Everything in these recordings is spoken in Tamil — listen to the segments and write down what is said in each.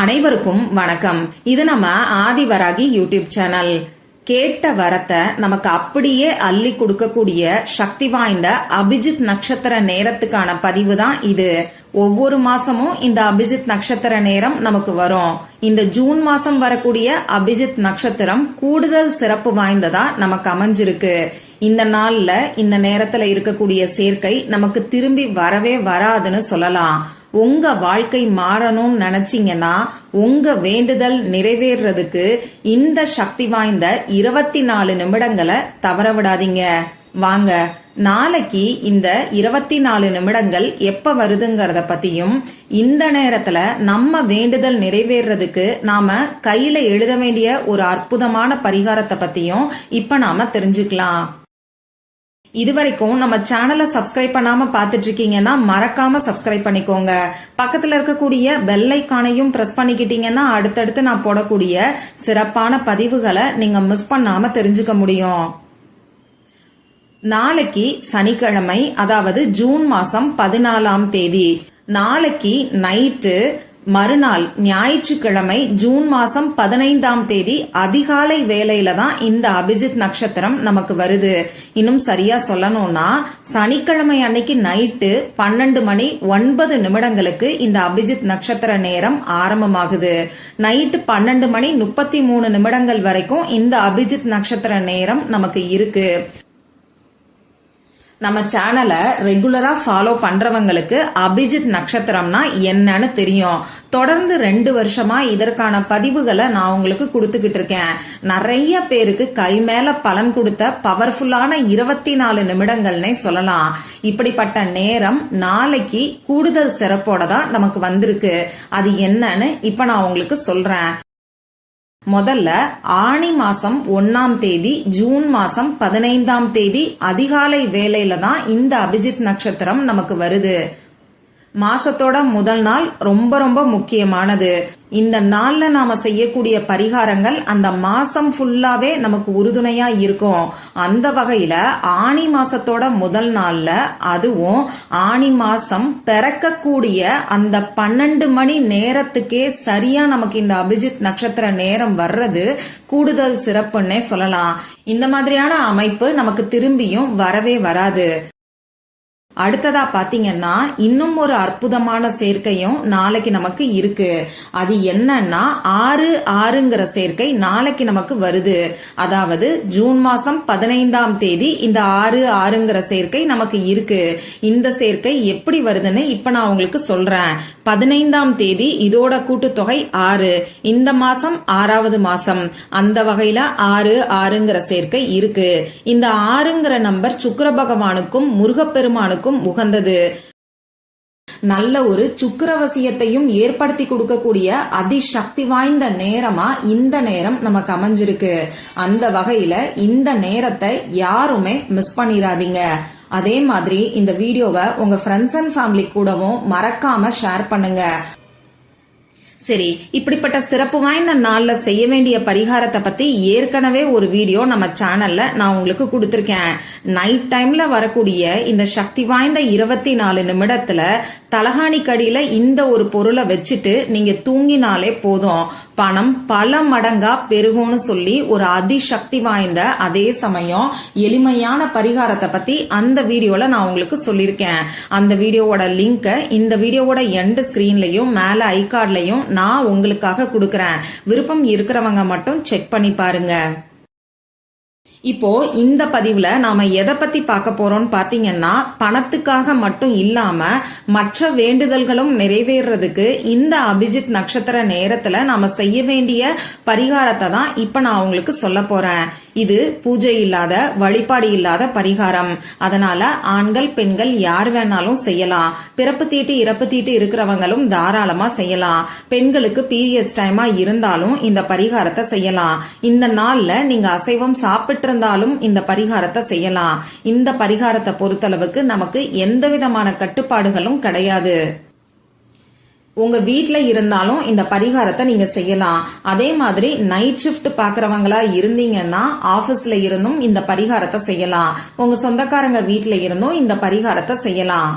அனைவருக்கும் வணக்கம். இது நம்ம ஆதிவராகி யூடியூப் சேனல். கேட்ட வரத்தை நமக்கு அப்படியே அள்ளி கொடுக்கக்கூடிய சக்தி வாய்ந்த அபிஜித் நட்சத்திர நேரத்துக்கான பதிவு தான் இது. ஒவ்வொரு மாசமும் இந்த அபிஜித் நட்சத்திர நேரம் நமக்கு வரும். இந்த ஜூன் மாசம் வரக்கூடிய அபிஜித் நட்சத்திரம் கூடுதல் சிறப்பு வாய்ந்ததா நமக்கு அமைஞ்சிருக்கு. இந்த நாள்ல இந்த நேரத்துல இருக்கக்கூடிய சேர்க்கை நமக்கு திரும்பி வரவே வராதுன்னு சொல்லலாம். உங்க வாழ்க்கை மாறணும்னு நினைச்சீங்கன்னா உங்க வேண்டுதல் நிறைவேறதுக்கு இந்த சக்தி வாய்ந்த இருபத்தி நாலு நிமிடங்களை தவற விடாதீங்க. வாங்க நாளைக்கு இந்த இருபத்தி நாலு நிமிடங்கள் எப்ப வருதுங்கிறத பத்தியும் இந்த நேரத்துல நம்ம வேண்டுதல் நிறைவேறதுக்கு நாம கையில எழுத வேண்டிய ஒரு அற்புதமான பரிகாரத்தை பத்தியும் இப்ப நாம தெரிஞ்சுக்கலாம். இதுவரைக்கும் நம்ம சேனலை சப்ஸ்கிரைப் பண்ணாம பாத்துட்டு இருக்கீங்கன்னா மறக்காம சப்ஸ்கிரைப் பண்ணிக்கோங்க. பக்கத்துல இருக்கக்கூடிய பெல் ஐக்கானையும் பிரஸ் பண்ணிக்கிட்டீங்கன்னா அடுத்தடுத்து நான் போடக்கூடிய சிறப்பான பதிவுகளை நீங்க மிஸ் பண்ணாம தெரிஞ்சுக்க முடியும். நாளைக்கு சனிக்கிழமை அதாவது ஜூன் மாசம் பதினாலாம் தேதி. நாளைக்கு நைட்டு மறுநாள் ஞாயிற்றுக்கிழமை ஜூன் மாசம் பதினைந்தாம் தேதி அதிகாலை வேலையில தான் இந்த அபிஜித் நட்சத்திரம் நமக்கு வருது. இன்னும் சரியா சொல்லணும்னா சனிக்கிழமை அன்னைக்கு நைட்டு பன்னெண்டு மணி ஒன்பது நிமிடங்களுக்கு இந்த அபிஜித் நட்சத்திர நேரம் ஆரம்பமாகுது. நைட்டு பன்னெண்டு மணி முப்பத்தி மூணு நிமிடங்கள் வரைக்கும் இந்த அபிஜித் நட்சத்திர நேரம் நமக்கு இருக்கு. நம்ம சேனலை ரெகுலரா ஃபாலோ பண்றவங்களுக்கு அபிஜித் நட்சத்திரம்னா என்னன்னு தெரியும். தொடர்ந்து ரெண்டு வருஷமா இதற்கான பதிவுகளை நான் உங்களுக்கு கொடுத்துக்கிட்டு இருக்கேன். நிறைய பேருக்கு கை மேல பலன் கொடுத்த பவர்ஃபுல்லான இருபத்தி நாலு நிமிடங்கள்னே சொல்லலாம். இப்படிப்பட்ட நேரம் நாளைக்கு கூடுதல் சிறப்போட தான் நமக்கு வந்திருக்கு. அது என்னன்னு இப்ப நான் உங்களுக்கு சொல்றேன். முதல்ல ஆணி மாசம் ஒன்னாம் தேதி ஜூன் மாசம் பதினைந்தாம் தேதி அதிகாலை வேலையில தான் இந்த அபிஜித் நட்சத்திரம் நமக்கு வருது. மாசத்தோட முதல் நாள் ரொம்ப ரொம்ப முக்கியமானது. இந்த நாள்ல நாம செய்யக்கூடிய பரிகாரங்கள் அந்த மாசம் ஃபுல்லாவே நமக்கு உறுதுணையா இருக்கும். அந்த வகையில ஆணி மாசத்தோட முதல் நாள்ல அதுவும் ஆணி மாசம் பிறக்கக்கூடிய அந்த பன்னெண்டு மணி நேரத்துக்கே சரியா நமக்கு இந்த அபிஜித் நட்சத்திர நேரம் வர்றது கூடுதல் சிறப்புன்னே சொல்லலாம். இந்த மாதிரியான அமைப்பு நமக்கு திரும்பியும் வரவே வராது. அடுத்ததா பாத்தீங்கன்னா இன்னும் ஒரு அற்புதமான சேர்க்கையும் நாளைக்கு நமக்கு இருக்கு. அது என்னன்னா ஆறு ஆறுங்கிற சேர்க்கை நாளைக்கு நமக்கு வருது. அதாவது ஜூன் மாசம் பதினைந்தாம் தேதி இந்த ஆறு ஆறுங்கிற சேர்க்கை நமக்கு இருக்கு. இந்த சேர்க்கை எப்படி வருதுன்னு இப்ப நான் உங்களுக்கு சொல்றேன். பதினைந்தாம் தேதி இதோட கூட்டுத்தொகை ஆறு. இந்த மாசம் ஆறாவது மாசம். அந்த வகையில ஆறு ஆறுங்கிற சேர்க்கை இருக்கு. இந்த ஆறுங்கிற நம்பர் சுக்கர பகவானுக்கும் முருகப்பெருமானுக்கும் உகந்தது. நல்ல ஒரு சுக்கரவசியத்தையும் ஏற்படுத்தி கொடுக்கக்கூடிய அதிசக்தி வாய்ந்த நேரமா இந்த நேரம் நமக்கு அமைஞ்சிருக்கு. அந்த வகையில இந்த நேரத்தை யாருமே மிஸ் பண்ணிடாதீங்க அதே மாதிரி இந்த வீடியோவை உங்க ஃப்ரெண்ட்ஸ் அண்ட் ஃபேமிலி கூடவும் மறக்காம ஷேர் பண்ணுங்க. சரி இப்படிப்பட்ட சிறப்பு வாய்ந்த நாள்ல செய்ய வேண்டிய பரிகாரத்தை பத்தி ஏற்கனவே ஒரு வீடியோ நம்ம சேனல்ல நான் உங்களுக்கு கொடுத்திருக்கேன். நைட் டைம்ல வரக்கூடிய இந்த சக்தி வாய்ந்த இருபத்தி நாலு நிமிடத்துல தலகாணி கடியில இந்த ஒரு பொருளை வச்சுட்டு நீங்க தூங்கினாலே போதும். பணம் பல மடங்கா பெருகும்னு சொல்லி ஒரு அதிசக்தி வாய்ந்த அதே சமயம் எளிமையான பரிகாரத்தை பத்தி அந்த வீடியோல நான் உங்களுக்கு சொல்லியிருக்கேன். அந்த வீடியோவோட லிங்கை இந்த வீடியோவோட எண்ட் ஸ்கிரீன்லயும் மேல ஐ நான் உங்களுக்காக கொடுக்கறேன். விருப்பம் இருக்கிறவங்க மட்டும் செக் பண்ணி பாருங்க. இப்போ இந்த பதிவுல நாம எதை பத்தி பார்க்க போறோம்னு பாத்தீங்கன்னா பணத்துக்காக மட்டும் இல்லாம மற்ற வேண்டுதல்களும் நிறைவேறதுக்கு இந்த அபிஜித் நட்சத்திர நேரத்துல நாம செய்ய வேண்டிய பரிகாரத்தை தான் இப்ப நான் உங்களுக்கு சொல்ல போறேன். இது பூஜை இல்லாத வழிபாடு இல்லாத பரிகாரம். அதனால ஆண்கள் பெண்கள் யார் வேணாலும் செய்யலாம். பிறப்பு தீட்டு இறப்பு தீட்டு இருக்கிறவங்களும் தாராளமா செய்யலாம். பெண்களுக்கு பீரியட்ஸ் டைமா இருந்தாலும் இந்த பரிகாரத்தை செய்யலாம். இந்த நாள்ல நீங்க அசைவம் சாப்பிட்டு இருந்தாலும் இந்த பரிகாரத்தை செய்யலாம். இந்த பரிகாரத்தை பொறுத்தளவுக்கு நமக்கு எந்த விதமான கட்டுப்பாடுகளும் கிடையாது. உங்க வீட்டில் இருந்தாலும் இந்த பரிகாரத்தை நீங்க செய்யலாம். அதே மாதிரி நைட் ஷிஃப்ட் பாக்குறவங்களா இருந்தீங்கன்னா ஆபீஸ்ல இருந்தும் இந்த பரிகாரத்தை செய்யலாம். உங்க சொந்தக்காரங்க வீட்ல இருந்தும் இந்த பரிகாரத்தை செய்யலாம்.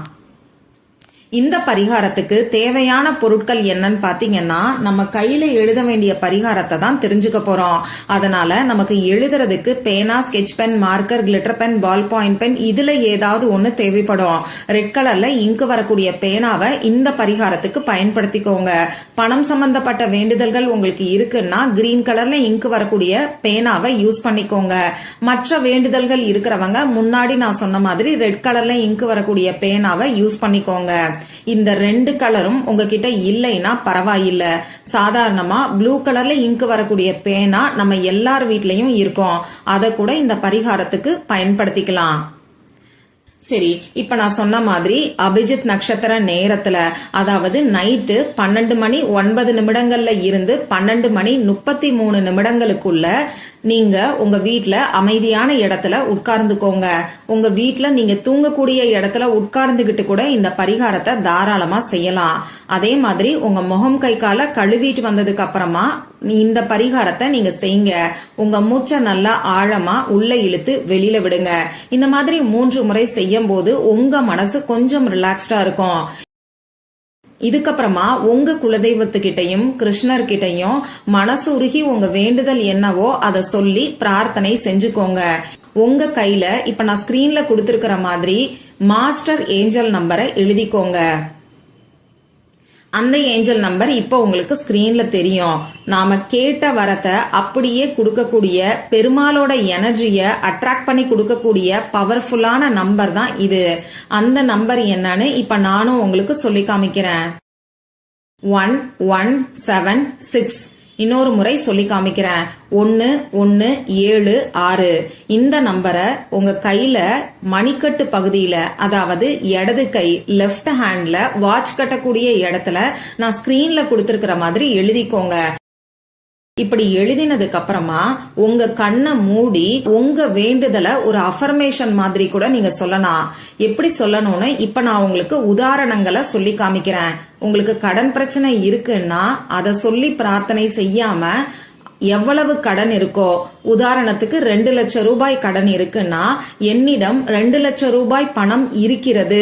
இந்த பரிகாரத்துக்கு தேவையான பொருட்கள் என்னன்னு பாத்தீங்கன்னா நம்ம கையில எழுத வேண்டிய பரிகாரத்தை தான் தெரிஞ்சுக்க போறோம். அதனால நமக்கு எழுதுறதுக்கு பேனா sketch pen marker glitter pen ball point pen இதுல ஏதாவது ஒண்ணு தேவைப்படும். ரெட் கலர்ல இங்கு வரக்கூடிய பேனாவை இந்த பரிகாரத்துக்கு பயன்படுத்திக்கோங்க. பணம் சம்பந்தப்பட்ட வேண்டுதல்கள் உங்களுக்கு இருக்குன்னா கிரீன் கலர்ல இங்கு வரக்கூடிய பேனாவை யூஸ் பண்ணிக்கோங்க. மற்ற வேண்டுதல்கள் இருக்கிறவங்க முன்னாடி நான் சொன்ன மாதிரி ரெட் கலர்ல இங்கு வரக்கூடிய பேனாவை யூஸ் பண்ணிக்கோங்க. இந்த ரெண்டு கலரும் உங்ககிட்ட இல்லைன்னா பரவாயில்ல. சாதாரணமா ப்ளூ கலர்ல இங்கு வரக்கூடிய பேனா நம்ம எல்லார் வீட்லயும் இருக்கும். அதை கூட இந்த பரிகாரத்துக்கு பயன்படுத்திக்கலாம். சரி இப்ப நான் சொன்ன மாதிரி அபிஜித் நட்சத்திர நேரத்துல அதாவது நைட்டு பன்னெண்டு மணி ஒன்பது நிமிடங்கள்ல இருந்து பன்னெண்டு மணி முப்பத்தி மூணு நிமிடங்களுக்குள்ள நீங்க உங்க வீட்ல அமைதியான இடத்துல உட்கார்ந்துக்கோங்க. உங்க வீட்ல நீங்க தூங்கக்கூடிய இடத்துல உட்கார்ந்துகிட்டு கூட இந்த பரிகாரத்தை தாராளமா செய்யலாம். அதே மாதிரி உங்க முகம் கை கால கழுவிட்டு வந்ததுக்கு அப்புறமா இந்த பரிகாரத்தை நீங்க செய்யுங்க. உங்க மூச்சை நல்லா ஆழமா உள்ள இழுத்து வெளியில விடுங்க. இந்த மாதிரி மூன்று முறை செய்யும் போது உங்க மனசு கொஞ்சம் ரிலாக்ஸ்டா இருக்கும். இதுக்கப்புறமா உங்க குலதெய்வத்துக்கிட்டையும் கிருஷ்ணர்கிட்டையும் மனசு உருகி உங்க வேண்டுதல் என்னவோ அதை சொல்லி பிரார்த்தனை செஞ்சுக்கோங்க. உங்க கையில இப்ப நான் ஸ்கிரீன்ல கொடுத்திருக்கிற மாதிரி மாஸ்டர் ஏஞ்சல் நம்பரை எழுதிக்கோங்க. அந்த ஏஞ்சல் நம்பர் இப்போ உங்களுக்கு ஸ்கிரீன்ல தெரியும். நாம கேட்ட வரத்தை அப்படியே கொடுக்கக்கூடிய பெருமாளோட எனர்ஜியை அட்ராக்ட் பண்ணி கொடுக்கக்கூடிய பவர்ஃபுல்லான நம்பர் தான் இது. அந்த நம்பர் என்னன்னு இப்ப நானும் உங்களுக்கு சொல்லி காமிக்கிறேன். ஒன் ஒன் செவன் சிக்ஸ் இன்னொரு முறை சொல்லி காமிக்கிறேன். ஒன்னு ஒன்னு ஏழு ஆறு. இந்த நம்பரை உங்க கையில மணிக்கட்டு பகுதியில அதாவது இடது கை லெஃப்ட் ஹேண்ட்ல வாட்ச் கட்டக்கூடிய இடத்துல நான் ஸ்கிரீன்ல கொடுத்திருக்கிற மாதிரி எழுதிக்கோங்க. இப்படி எழுதினதுக்கு அப்புறமா உங்க கண்ணை மூடி உங்க வேண்டுதலை ஒரு அஃபர்மேஷன் மாதிரி கூட நீங்க சொல்லலாம். எப்படி சொல்லணும்னு இப்ப நான் உங்களுக்கு உதாரணங்களை சொல்லி காமிக்கிறேன். உங்களுக்கு கடன் பிரச்சனை இருக்குன்னா அதை சொல்லி பிரார்த்தனை செய்யாம எவ்வளவு கடன் இருக்கோ உதாரணத்துக்கு ரெண்டு லட்சம் ரூபாய் கடன் இருக்குன்னா என்னிடம் ரெண்டு லட்சம் ரூபாய் பணம் இருக்கிறது.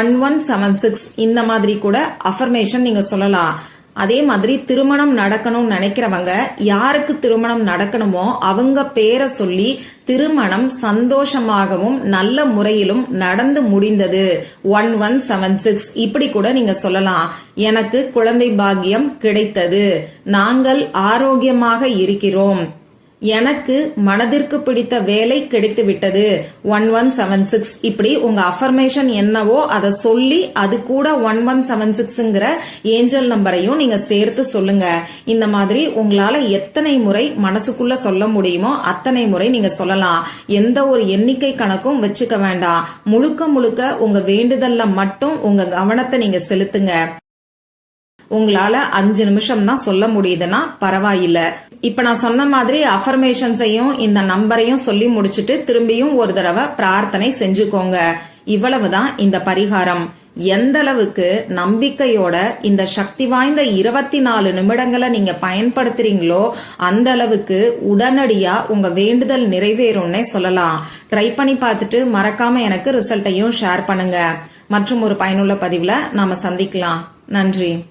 ஒன் ஒன் செவன் சிக்ஸ் இந்த மாதிரி கூட அஃபர்மேஷன் நீங்க சொல்லலாம். அதே மாதிரி திருமணம் நடக்கணும்னு நினைக்கிறவங்க யாருக்கு திருமணம் நடக்கணுமோ அவங்க பேரை சொல்லி திருமணம் சந்தோஷமாகவும் நல்ல முறையிலும் நடந்து முடிந்தது. ஒன் ஒன் செவன் சிக்ஸ் இப்படி கூட நீங்க சொல்லலாம். எனக்கு குழந்தை பாக்கியம் கிடைத்தது. நாங்கள் ஆரோக்கியமாக இருக்கிறோம். எனக்கு மனதிற்கு பிடித்த வேலை கிடைத்து விட்டது ஒன் ஒன் செவன் சிக்ஸ் இப்படி உங்க அஃபர்மேஷன் என்னவோ அதை சொல்லி அது கூட ஒன் ஒன் செவன் சிக்ஸ்ங்கிற ஏஞ்சல் நம்பரையும் நீங்க சேர்த்து சொல்லுங்க. இந்த மாதிரி உங்களால எத்தனை முறை மனசுக்குள்ள சொல்ல முடியுமோ அத்தனை முறை நீங்க சொல்லலாம். எந்த ஒரு எண்ணிக்கை கணக்கும் வச்சுக்க வேண்டாம். முழுக்க முழுக்க உங்க வேண்டுதல்ல மட்டும் உங்க கவனத்தை நீங்க செலுத்துங்க. உங்களால அஞ்சு நிமிஷம் தான் சொல்ல முடியுதுன்னா பரவாயில்ல. இப்ப நான் சொன்ன மாதிரி அஃபர்மேஷன்ஸையும் இந்த நம்பரையும் சொல்லி முடிச்சுட்டு திரும்பியும் ஒரு தடவை பிரார்த்தனை செஞ்சுக்கோங்க. இவ்வளவுதான் இந்த பரிகாரம். எந்த அளவுக்கு நம்பிக்கையோட இந்த சக்தி வாய்ந்த இருபத்தி நாலு நிமிடங்களை நீங்க பயன்படுத்துறீங்களோ அந்த அளவுக்கு உடனடியா உங்க வேண்டுதல் நிறைவேறும்னே சொல்லலாம். ட்ரை பண்ணி பார்த்துட்டு மறக்காம எனக்கு ரிசல்ட்டையும் ஷேர் பண்ணுங்க. மற்றும் ஒரு பயனுள்ள பதிவுல நாம சந்திக்கலாம். நன்றி.